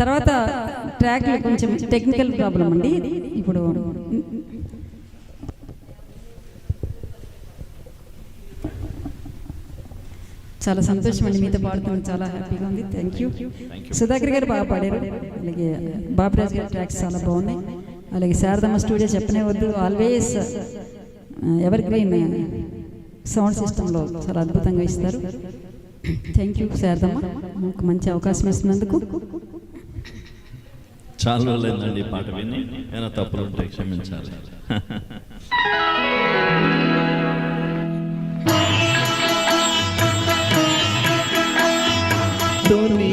తర్వాత ట్రాక్ కొంచెం technical problem అండి. ఇప్పుడు చాలా సంతోషం అండి మీతో పాడుతున్నాను చాలా హ్యాపీగా ఉంది. థ్యాంక్ యూ సుధాకర్ గారు బాగా పాడారు. అలాగే బాబురాజ్ గారి ట్రాక్స్ చాలా బాగున్నాయి. అలాగే శారదమ్మ స్టూడియో చెప్పనే వద్దు. ఆల్వేస్ ఎవర్ గ్రీన్ సౌండ్ సిస్టంలో చాలా అద్భుతంగా ఇస్తారు. Thank you Sharadamma. మాకు మంచి అవకాశం ఇస్తున్నందుకు. చాలా రోజులైందండి ఈ పాట విని. ఏమైనా తప్పులు ఉంటే క్షమించాలి. తొలి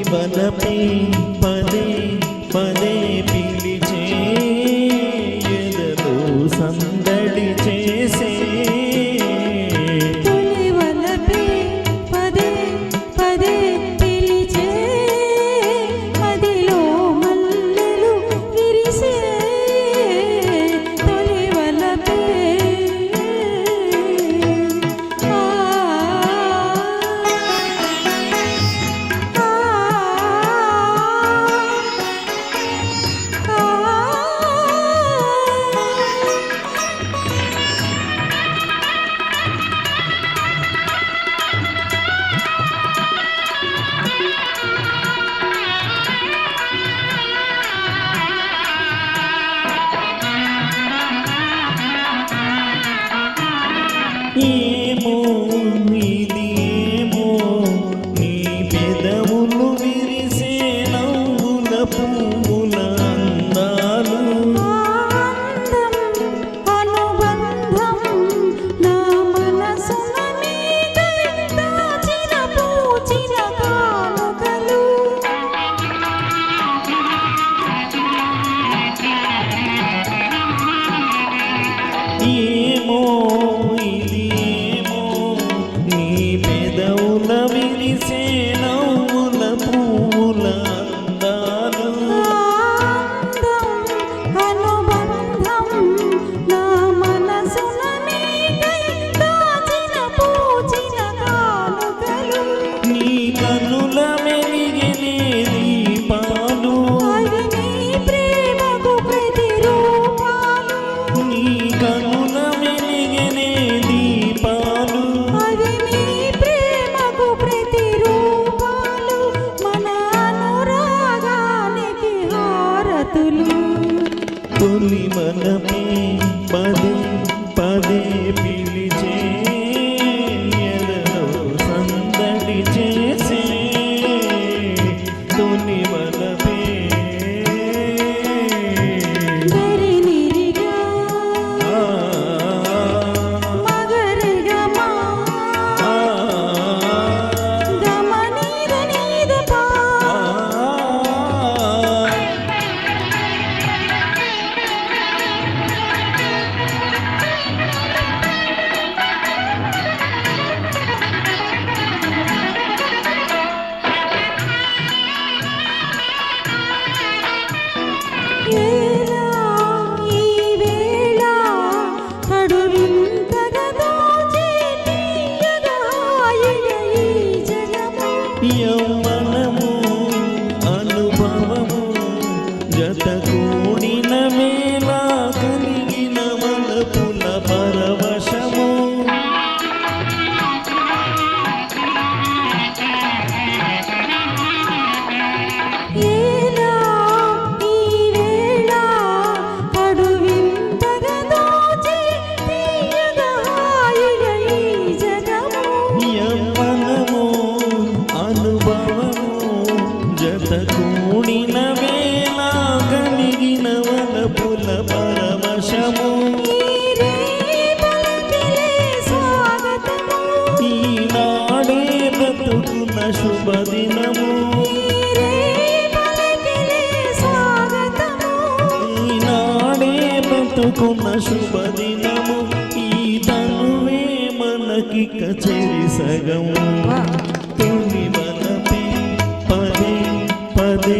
你。నీ కనుల మెలిగినే దీపాలు నీ కనుల మెలిగినే దీపాలు తొలి మనపే పదే పదే పిలిచే 有。స్వాగతము. ఈనాడే బ్రతుకున్న శుభదినము. ఈనాడే బ్రతుకున్న ఈ తనువే మనకి కచేరి సగం తొలి మనపే పదే పదే